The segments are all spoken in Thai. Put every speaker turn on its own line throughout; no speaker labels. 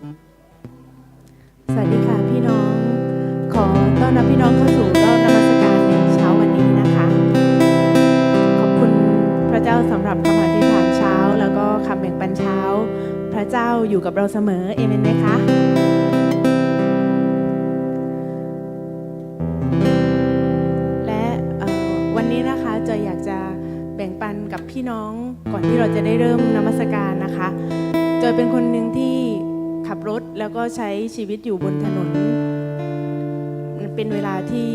สวัสดีค่ะพี่น้อง ขอต้อนรับพี่น้องเข้าสู่รอบนมัสการในเช้าวันนี้นะคะ ขอบคุณพระเจ้าสำหรับคำอธิษฐานเช้า แล้วก็คำแบ่งปันเช้า พระเจ้าอยู่กับเราเสมอเอเมนไหมคะและวันนี้นะคะจอยอยากจะแบ่งปันกับพี่น้องก่อนที่เราจะได้เริ่มนมัสการนะคะจอยเป็นคนหนึ่งที่ รถ แล้วก็ใช้ชีวิตอยู่บนถนน เป็นเวลาที่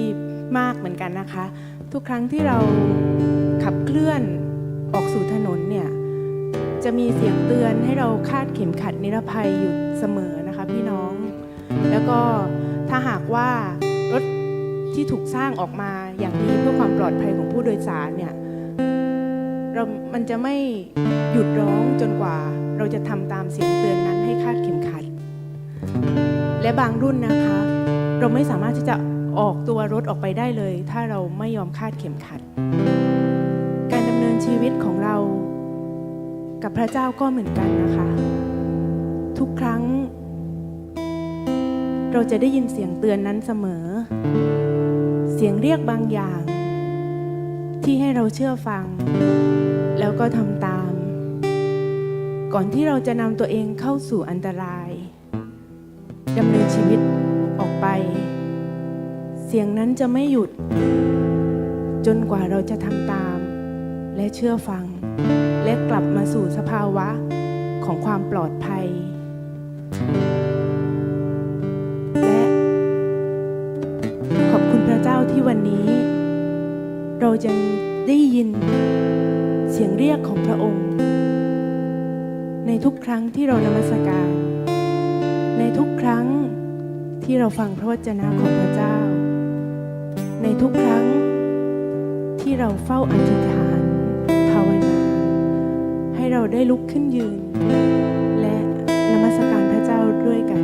มากเหมือนกันนะคะ ทุกครั้งที่เราขับเคลื่อนออกสู่ถนนเนี่ยจะมีเสียงเตือนให้เราคาดเข็มขัดนิรภัยอยู่เสมอนะคะพี่น้อง แล้วก็ถ้าหากว่ารถที่ถูกสร้างออกมาอย่างดีเพื่อความปลอดภัยของผู้โดยสารเนี่ยเรามันจะไม่หยุดร้องจนกว่าเราจะทำตามเสียงเตือนนั้นให้คาดเข็มขัด และบางรุ่นนะคะ เราไม่สามารถที่จะออกตัวรถออกไปได้เลย ถ้าเราไม่ยอมคาดเข็มขัด การดำเนินชีวิตของเรา กับพระเจ้าก็เหมือนกันนะคะ ทุกครั้ง เราจะได้ยินเสียงเตือนนั้นเสมอ เสียงเรียกบางอย่าง ที่ให้เราเชื่อฟัง แล้วก็ทำตาม ก่อนที่เราจะนำตัวเองเข้าสู่อันตราย ดำเนินชีวิตออกไป เสียงนั้นจะไม่หยุด จนกว่าเราจะทำตาม และเชื่อฟัง และกลับมาสู่สภาวะของความปลอดภัย และขอบคุณพระเจ้าที่วันนี้ เราจะได้ยินเสียงเรียกของพระองค์ ในทุกครั้งที่เรานมัสการ ในทุกครั้งที่เราฟังพระวจนะของพระเจ้า ในทุกครั้งที่เราเฝ้าอธิษฐานภาวนาให้เราได้ลุกขึ้นยืน และนมัสการพระเจ้าด้วยกัน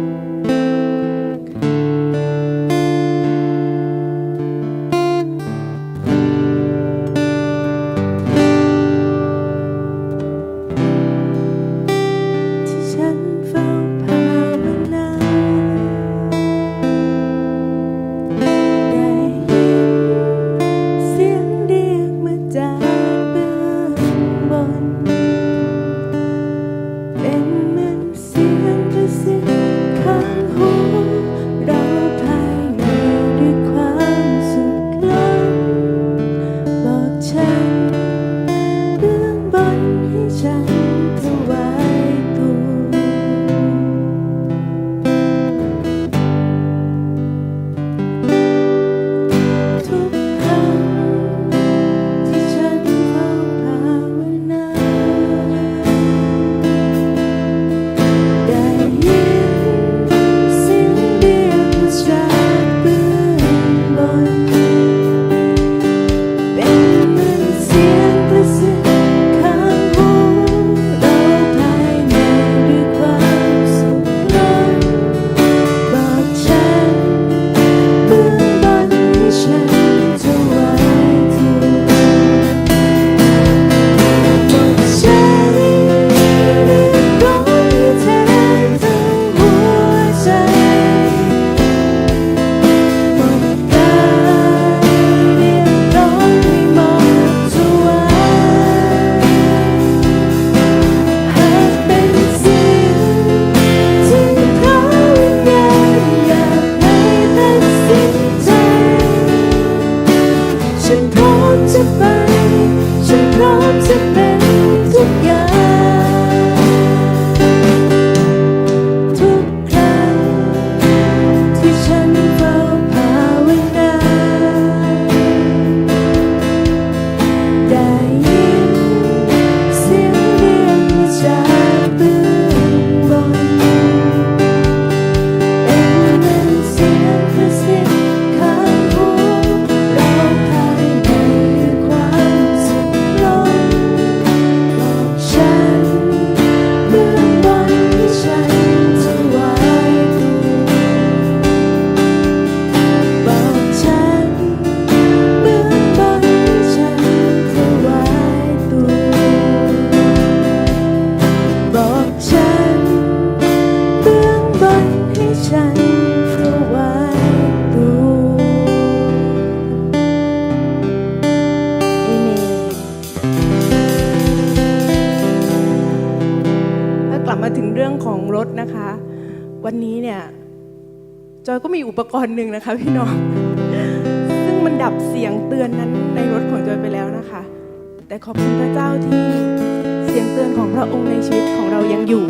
ันนี้เนี่
ยจอยก็มีอุปกรณ์หนึ่งนะคะพี่น้อง ซึ่งมันดับเสียงเตือนนั้นในรถของจอยไปแล้วนะคะ แต่ขอบคุณพระเจ้าที่เสียงเตือนของพระองค์ในชีวิตของเรายังอยู่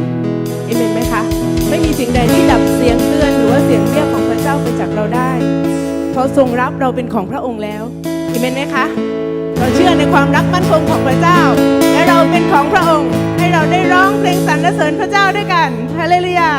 เอเมนไหมคะ ไม่มีสิ่งใดที่ดับเสียงเตือนหรือว่าเสียงเรียกของพระเจ้าไปจากเราได้ เพราะทรงรับเราเป็นของพระองค์แล้วเอเมนไหมคะเราเชื่อในความรักมั่นคงของพระเจ้า และเราเป็นของพระองค์ ให้เราได้ร้องเพลงสรรเสริญพระเจ้าด้วยกันฮาเลลูยา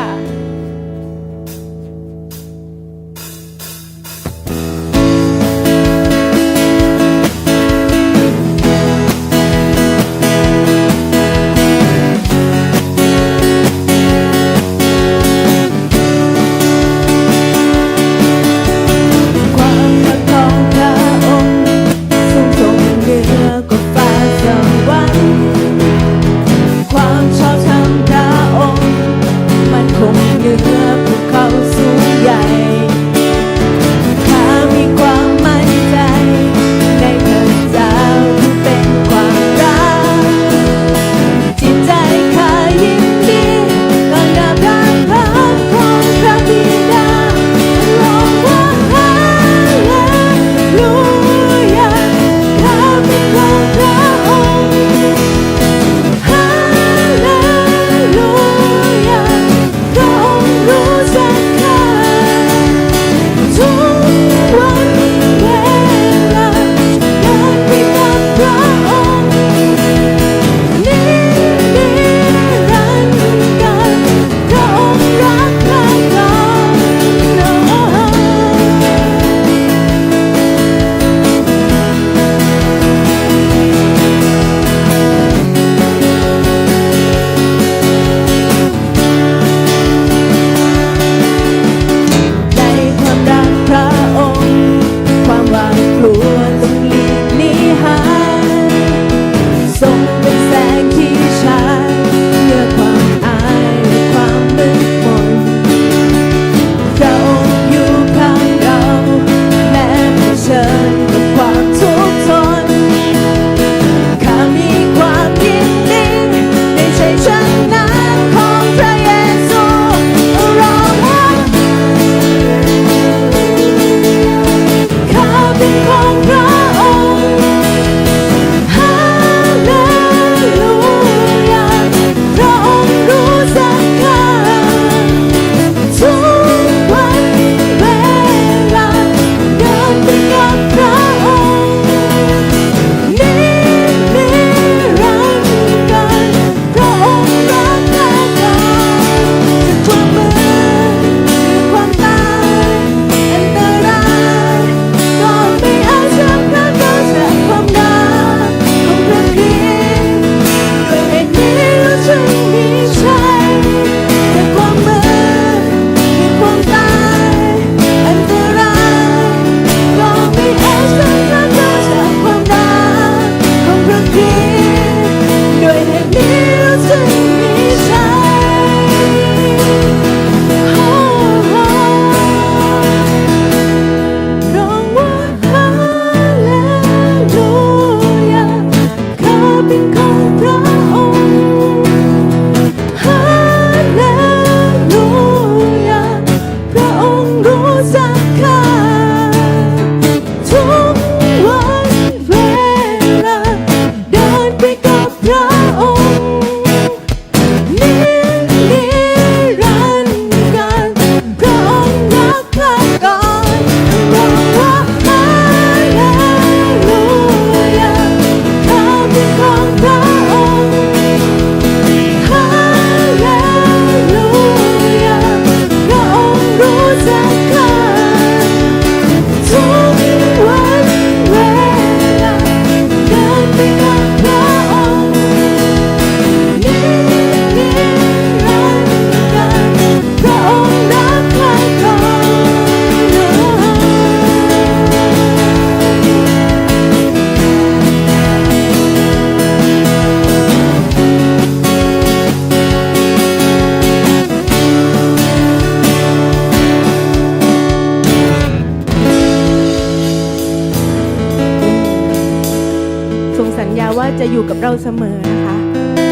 ว่าจะอยู่กับเราเสมอนะคะ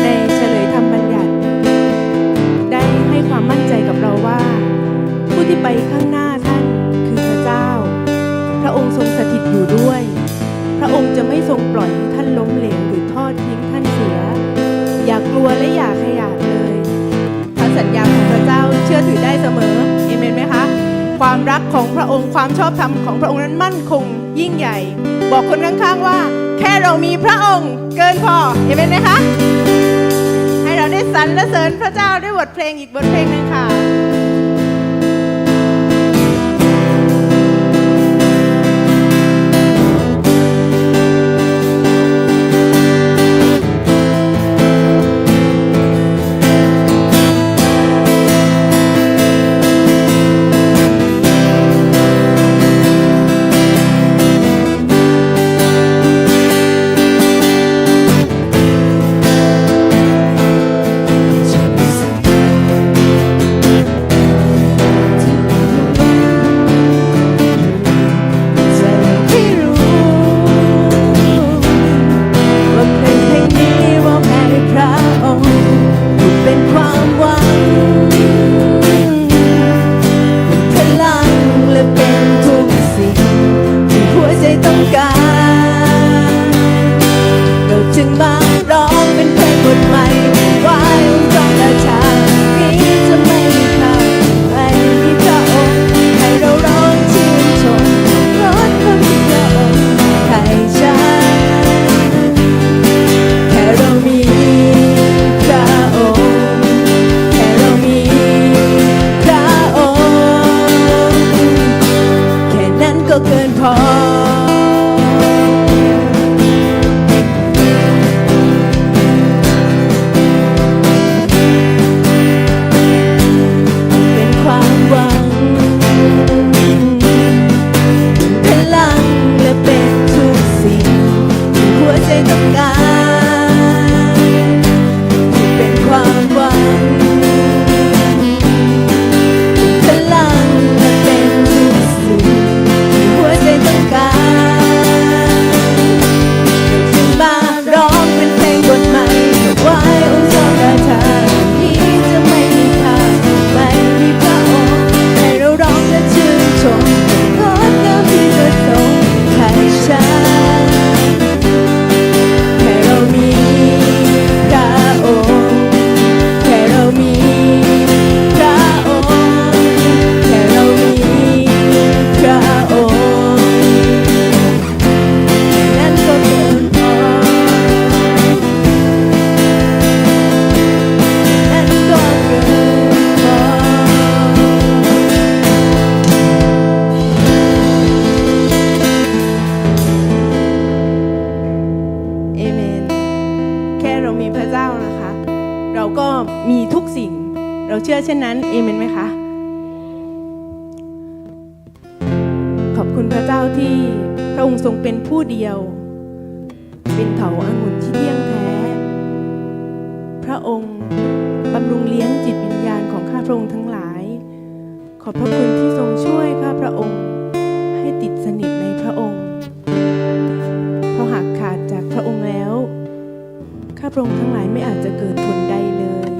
ในเฉลยธรรมบัญญัติ ได้ให้ความมั่นใจกับเราว่า ผู้ที่ไปข้างหน้าท่านคือพระเจ้า พระองค์ทรงสถิตอยู่ด้วย พระองค์จะไม่ทรงปล่อยท่านล้มเหลวหรือทอดทิ้งท่านเสีย อย่ากลัวและอย่าขยาดเลยพระสัญญาของพระเจ้าเชื่อถือได้เสมอเอเมนไหมคะค
วามรักของพระองค์ความชอบธรรมของพระองค์นั้นมั่นคงยิ่งใหญ่ บอกคนข้างๆว่า แค่เรามีพระองค์เกินพอเห็นไหมคะ ให้เราได้สรรเสริญพระเจ้าด้วยบทเพลงอีกบทเพลงหนึ่งค่ะ
คุ
ณที่ทรงช่วยข้าพระองค์ ให้ติดสนิทในพระองค์ เพราะหากขาดจากพระองค์แล้ว ข้าพระองค์ทั้งหลายไม่อาจจะเกิดผลใดเลย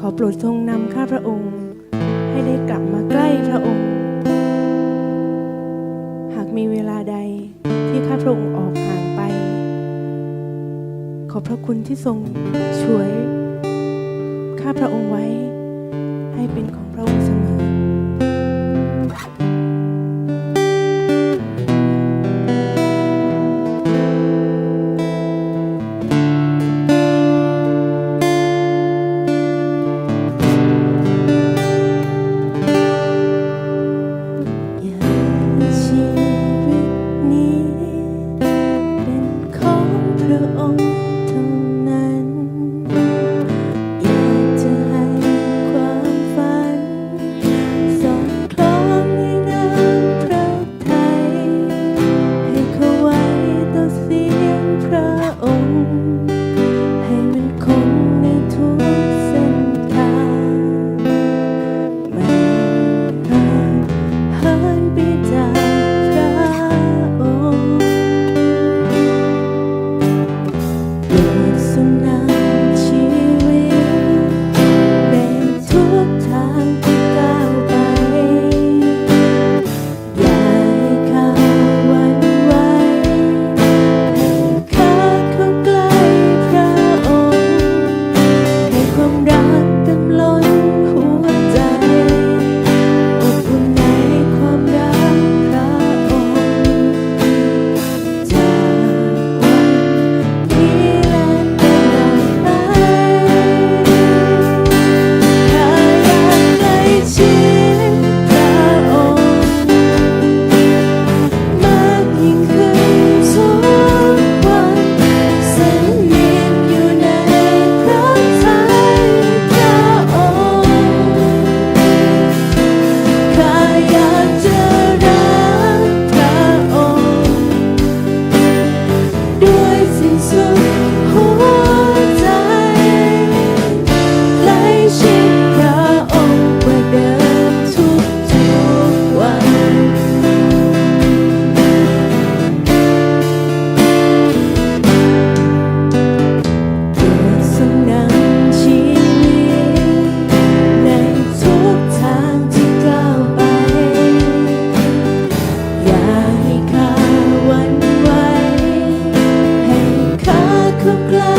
ขอโปรดทรงนำข้าพระองค์ให้ได้กลับมาใกล้พระองค์ หากมีเวลาใดที่ข้าพระองค์ออกห่างไป ขอพระคุณที่ทรงช่วยข้าพระองค์ไว้
the glow.